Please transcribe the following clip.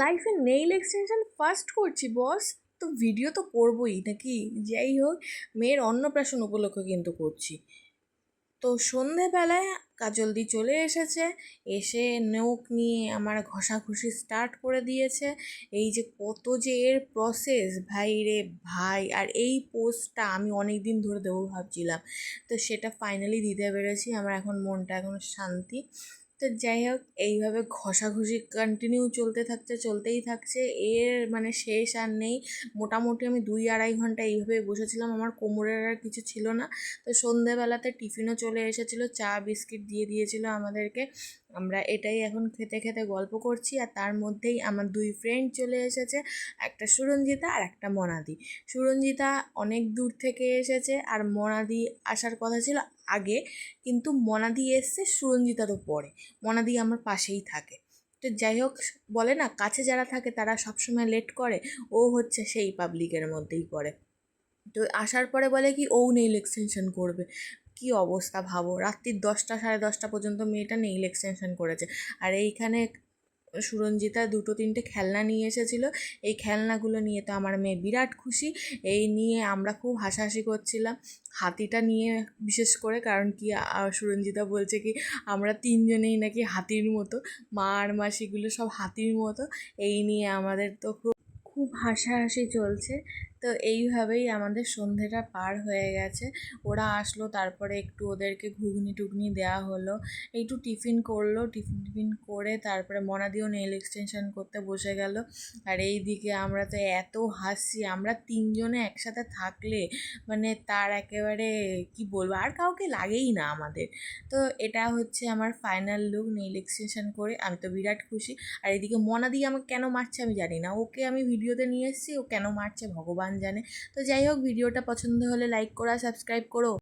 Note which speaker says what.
Speaker 1: লাইফে nail extension first করছি বস তো ভিডিও তো করবোই নাকি? যাই হোক, মেয়ের অন্নপ্রাশন উপলক্ষে কিন্তু করছি। তো সন্ধেবেলায় কাজলদি চলে এসেছে, এসে নখ নিয়ে আমার ঘষাঘষি স্টার্ট করে দিয়েছে। এই যে কত যে এর প্রসেস ভাই রে ভাই, আর এই পোস্টটা আমি অনেক দিন ধরে দেবো ভাবছিলাম। তো সেটা ফাইনালি দিতে পেরেছি, আমার এখন মনটা এখন শান্তি। তো যাই হোক, এইভাবে ঘষাঘষি কন্টিনিউ চলতে থাকছে, চলতেই থাকছে। এর মানে শেষ আর নেই। মোটামুটি আমি দুই আড়াই ঘণ্টা এইভাবে বসেছিলাম। আমার কোমরের আর কিছু ছিল না। তো সন্ধেবেলাতে টিফিনও চলে এসেছিল। চা, বিস্কিট দিয়ে দিয়েছিল আমাদেরকে। আমরা এটাই এখন খেতে খেতে গল্প করছি। আর তার মধ্যেই আমার দুই ফ্রেন্ড চলে এসেছে। একটা সুরঞ্জিতা আর একটা মনাদি। সুরঞ্জিতা অনেক দূর থেকে এসেছে। আর মনাদি আসার কথা ছিল আগে, কিন্তু মনাদি এসছে সুরঞ্জিতারও পরে। মনাদি আমার পাশেই থাকে। তো যাই হোক, বলে না, কাছে যারা থাকে তারা সবসময় লেট করে, ও হচ্ছে সেই পাবলিকের মধ্যেই পড়ে। তো আসার পরে বলে কি, ও নেইল এক্সটেনশন করবে। কি অবস্থা ভাবো, রাত্রির দশটা, সাড়ে দশটা পর্যন্ত মেয়েটা নেইল এক্সটেনশন করেছে। আর এইখানে সুরঞ্জিতা দুটো তিনটে খেলনা নিয়ে এসেছিল। এই খেলনাগুলো নিয়ে তো আমার মেয়ে বিরাট খুশি। এই নিয়ে আমরা খুব হাসাহাসি করছিলাম। হাতিটা নিয়ে বিশেষ করে কারণ কি সুরঞ্জিতা বলছে কি, আমরা তিনজনেই নাকি হাতির মতো। মা আর মাসিগুলো সব হাতির মতো। এই নিয়ে আমাদের তো খুব খুব হাসাহাসি চলছে। তো এইভাবেই আমাদের সন্ধেটা পার হয়ে গেছে। ওরা আসলো, তারপরে একটু ওদেরকে ঘুগনি টুগনি দেওয়া হলো। একটু টিফিন করল, টিফিন টিফিন করে তারপরে মনাদিও নেল এক্সটেনশন করতে বসে গেল। আর এই দিকে আমরা তো এত হাসি আমরা তিনজনে একসাথে থাকলে মানে তার একেবারে কি বলব, আর কাউকে লাগেই না আমাদের। তো এটা হচ্ছে আমার ফাইনাল লুক নেল এক্সটেনশন করে। আমি তো বিরাট খুশি। আর এদিকে মনাদি আমাকে কেন মারছে আমি জানি না। ওকে আমি ভিডিওতে নিয়ে এসেছি, ও কেন মারছে ভগবান জানে। তো যাই হোক ভিডিওটা পছন্দ হলে লাইক করো সাবস্ক্রাইব করো।